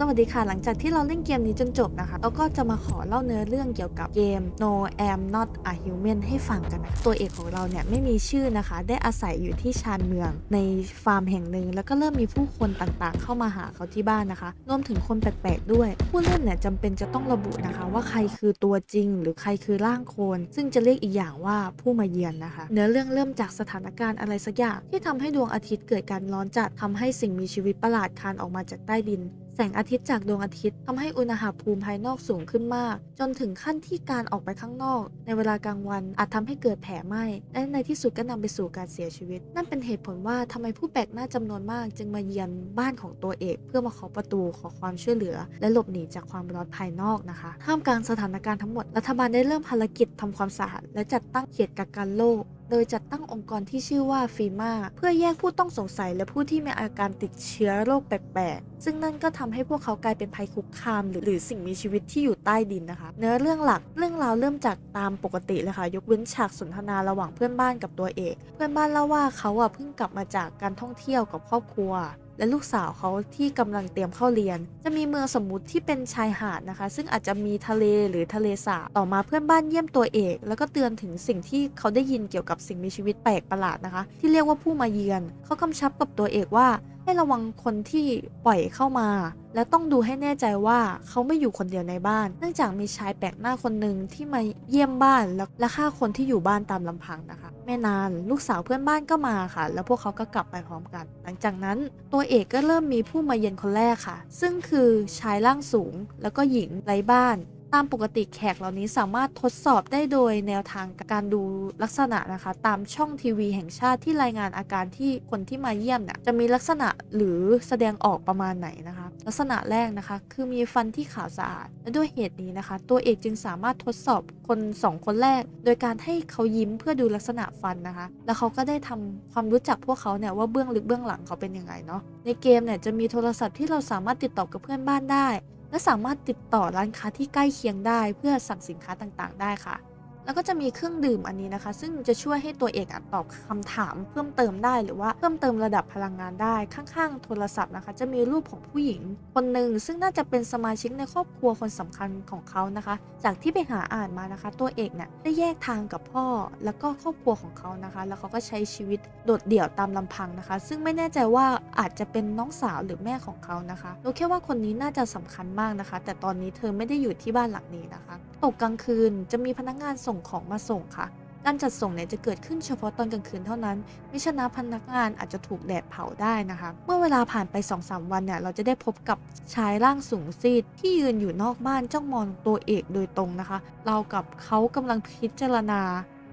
สวัสดีค่ะ หลังจากที่เราเล่นเกมนี้จนจบนะคะ เราก็จะมาขอเล่าเนื้อเรื่องเกี่ยวกับเกม No am not a human ให้ฟังกันนะตัวเอกของเราเนี่ยไม่มีชื่อนะคะ ได้อาศัยอยู่ที่ชานเมือง ในฟาร์มแห่งหนึ่ง แล้วก็เริ่มมีผู้คนต่างๆ เข้ามาหาเขาที่บ้านนะคะ รวมถึงคนแปลกๆด้วย ผู้เล่นเนี่ยจำเป็นจะต้องระบุนะคะ ว่าใครคือตัวจริง หรือใครคือร่างโคลนซึ่งจะเรียกอีกอย่างว่าผู้มาเยือนนะคะ เนื้อเรื่องเริ่มจากสถานการณ์อะไรสักอย่างที่ทำให้ดวงอาทิตย์เกิดการร้อนจัดทำให้สิ่งมีชีวิตประหลาดคานออกมาจากใต้ดิน แสงอาทิตย์จากดวงอาทิตย์ทำให้อุณหภูมิภายนอกสูงขึ้นมาก จนถึงขั้นที่การออกไปข้างนอก ในเวลากลางวันอาจทำให้เกิดแผลไหม้และในที่สุดก็นำไปสู่การเสียชีวิต นั่นเป็นเหตุผลว่าทำไมผู้แปลกหน้าจำนวนมาก จึงมาเยือนบ้านของตัวเอกเพื่อมาขอประตูขอความช่วยเหลือ และหลบหนีจากความร้อนภายนอกนะคะท่ามกลางสถานการณ์ทั้งหมดรัฐบาลได้เริ่มภารกิจทำความสะอาดและจัดตั้งเขตกักกันโรค ดยจัดตั้งองค์กรที่ชื่อว่าฟีมาเพื่อแยกผู้ต้องสงสัยและผู้ที่มีอาการติดเชื้อโรคแปลกๆ ซึ่งนั่นก็ทำให้พวกเขากลายเป็นภัยคุกคามหรือหรือสิ่งมีชีวิตที่อยู่ใต้ดินนะคะ เนื้อเรื่องหลักเรื่องราวเริ่มจากตามปกติเลยค่ะ ยกเว้นฉากสนทนาระหว่างเพื่อนบ้านกับตัวเอก เพื่อนบ้านเล่าว่าเขาอะเพิ่งกลับมาจากการท่องเที่ยวกับครอบครัว และลูกสาวเขาที่กำลังเตรียมเข้าเรียน จะมีเมืองสมมุติที่เป็นชายหาดนะคะ ซึ่งอาจจะมีทะเลหรือทะเลสาบต่อมาเพื่อนบ้านเยี่ยมตัวเอก แล้วก็เตือนถึงสิ่งที่เขาได้ยินเกี่ยวกับสิ่งมีชีวิตแปลกประหลาดนะคะ ที่เรียกว่าผู้มาเยือน เขากำชับกับตัวเอกว่าให้ระวังคนที่ปล่อยเข้ามา และต้องดูให้แน่ใจว่าเขาไม่อยู่คนเดียวในบ้าน เนื่องจากมีชายแปลกหน้าคนหนึ่งที่มาเยี่ยมบ้านแลและฆ่าคนที่อยู่บ้านตามลำพังนะคะ ไม่นานลูกสาวเพื่อนบ้านก็มาค่ะ แล้วพวกเขาก็กลับไปพร้อมกัน หลังจากนั้นตัวเอกก็เริ่มมีผู้มาเยือนคนแรกค่ะ ซึ่งคือชายร่างสูง แล้วก็หญิงไร้บ้าน ตามปกติแขกเหล่านี้สามารถทดสอบได้โดยแนวทางการดูลักษณะนะคะ ตามช่องทีวีแห่งชาติที่รายงานอาการที่คนที่มาเยี่ยมเนี่ยจะมีลักษณะหรือแสดงออกประมาณไหนนะคะ ลักษณะแรกนะคะ คือมีฟันที่ขาวสะอาดและด้วยเหตุนี้นะคะ ตัวเอกจึงสามารถทดสอบคนสองคนแรก โดยการให้เขายิ้มเพื่อดูลักษณะฟันนะคะ แล้วเขาก็ได้ทำความรู้จักพวกเขาเนี่ยว่าเบื้องลึกเบื้องหลังเขาเป็นยังไงเนาะในเกมเนี่ยจะมีโทรศัพท์ที่เราสามารถติดต่อกับเพื่อนบ้านได้ และสามารถติดต่อร้านค้าที่ใกล้เคียงได้เพื่อสั่งสินค้าต่างๆ ได้ค่ะ แล้วก็จะมีเครื่องดื่มอันนี้นะคะ ซึ่งจะช่วยให้ตัวเอกอตอบคำถามเพิ่มเติมได้ หรือว่าเพิ่มเติมระดับพลังงานได้ข้างๆ โทรศัพท์นะคะ จะมีรูปของผู้หญิงคนหนึ่งซึ่งน่าจะเป็นสมาชิกในครอบครัวคนสำคัญของเขานะคะ จากที่ไปหาอ่านมานะคะ ตัวเอกเนี่ยได้แยกทางกับพ่อแล้วก็ครอบครัวของเขานะคะ แล้วเขาก็ใช้ชีวิตโดดเดี่ยวตามลำพังนะคะ ซึ่งไม่แน่ใจว่าอาจจะเป็นน้องสาวหรือแม่ของเขานะคะรู้แค่ว่าคนนี้น่าจะสำคัญมากนะคะ แต่ตอนนี้เธอไม่ได้อยู่ที่บ้านหลังนี้นะคะ ตกกลางคืนจะมีพนักงานส่งของมาส่งค่ะ การจัดส่งเนี่ยจะเกิดขึ้นเฉพาะตอนกลางคืนเท่านั้น มิฉะนั้นพนักงานอาจจะถูกแดดเผาได้นะคะ เมื่อเวลาผ่านไป 2-3 วันเนี่ยเราจะได้พบกับชายร่างสูงซีดที่ยืนอยู่นอกบ้านจ้องมองตัวเอกโดยตรงนะคะ เรากับเขากำลังพิจารณา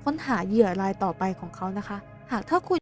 ค้นหาเหยื่อรายต่อไปของเขานะคะ หากถ้าคุณ